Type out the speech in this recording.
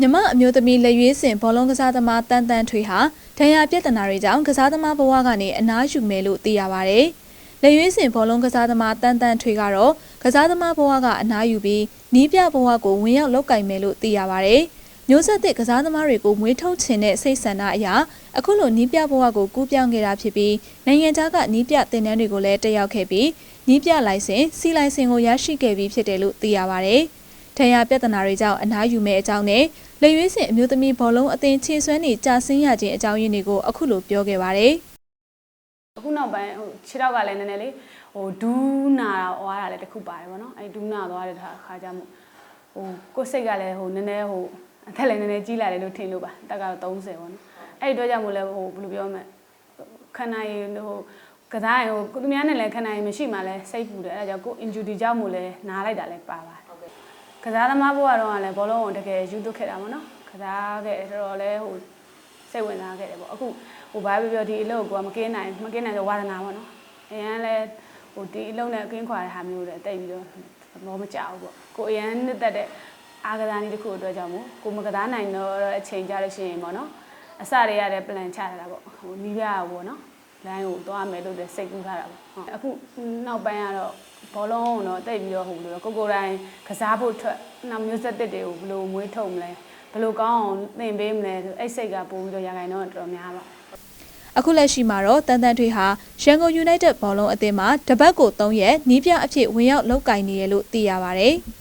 မြမအမျိုးသမီးလက်ရွေးစင်ဘောလုံးကစားသမားတန်တန်ထွေဟာဒဏ်ရာပြဿနာတွေကြောင့်ကစားသမားဘဝကနေအနားယူမယ်လို့သိရပါဗျ။လက်ရွေးစင်ဘောလုံးကစားသမားတန်တန်ထွေကတော့ကစားသမားဘဝကအနားယူပြီးနီးပြဘဝကိုဝင်ရောက်လောက်ကင်မယ်လို့သိရပါဗျ။မျိုးဆက်သစ်ကစားသမားတွေကိုမွေးထုတ်ခြင်းတဲ့စိတ်ဆန္ဒအရာအခုလိုနီးပြဘဝကိုကူးပြောင်းခဲ့တာဖြစ်ပြီးနိုင်ငံခြားကနီးပြတင်တန်းတွေကိုလည်းတက်ရောက်ခဲ့ပြီးနီးပြလိုင်စင်စီလိုင်စင်ကိုရရှိခဲ့ပြီးဖြစ်တယ်လို့သိရပါဗျ။ ထရပြဿနာတွေကြောင့်အနားယူမဲ့အကြောင်းနဲ့လက်ရွေးစင်အမျိုးသမီးဘောလုံးအသင်းခြေဆွဲနေကြာဆင်းရခြင်းအကြောင်းရင်းတွေကိုအခုလိုပြောခဲ့ပါတယ်အခုနောက်ပိုင်းဟိုခြေထောက်ကလည်းနည်းနည်းလေးဟိုဒူးနာတော့ွားတာလည်းတစ်ခုပါတယ်ဗောနော်အဲ့ဒူးနာသွားတဲ့အခါကျမှဟိုကိုယ်စိတ်ကလည်းဟိုနည်းနည်းဟိုအသက်လည်းနည်းနည်းကြီးလာတယ်လို့ထင်လို့ပါတက်က30ဗောနော်အဲ့ဒီတော့ကြောင့်မို့လဲဟိုဘယ်လိုပြောမလဲခန္ဓာရည်ဟိုကစားရင်ဟိုကိုသူများနဲ့လည်းခန္ဓာရည်မရှိမှလည်းစိတ်ပူတယ်အဲ့ဒါကြောင့်ကို injury ကြောင့်မို့လဲနားလိုက်တာလည်းပါပါတယ် ကစားသမားဘဝတော့ကလည်းဘောလုံးကိုတကယ်ယူသွခဲ့တာဗောနော်ကစားခဲ့တော်တော်လဲဟိုစိတ်ဝင်စားခဲ့တယ်ပေါ့အခုဟိုဘာပဲပြောဒီအလုပ်ကိုကမကင်းနိုင်မကင်းနိုင်တော့ဝါသနာပေါ့နော်အရန်လဲဟိုဒီအလုပ်နဲ့အကင်းခွာတဲ့ဟာမျိုးတွေတိတ်ပြီးတော့ဘောမကြဘူးပေါ့ကိုအရန်နှစ်သက်တဲ့အားကစားနည်းတစ်ခုအတွက်ကြောင့်မို့ကိုမကစားနိုင်တော့အချိန်ကြလို့ရှိရင်ပေါ့နော်အစတွေရတဲ့ plan ချထားတာပေါ့ဟိုနီးပြားပေါ့နော် လိုင်းကိုသွားမယ်လို့လည်းစိတ်ကူးထားတာပေါ့ဟုတ်အခုနောက်ပိုင်းကတော့ဘောလုံးတော့တိတ်ပြီးတော့ဟိုလို့ကိုကိုတိုင်းကစားဖို့ထွက်နောက်မျိုးဆက်တစ်တွေကိုဘယ်လိုမွေးထုတ်မလဲဘယ်လိုကောင်းအောင်သင်ပေးမလဲဆိုအဲ့စိတ်ကပို့ပြီးတော့ရခိုင်တော့တော်တော်များပါ။အခုလက်ရှိမှာတော့တန်တန်ထွေဟာရန်ကုန် United ဘောလုံးအသင်းမှာတပတ်ကို3ရက်နီးပြအဖြစ်ဝင်ရောက်လောက်ကင်နေရလို့သိရပါတယ်။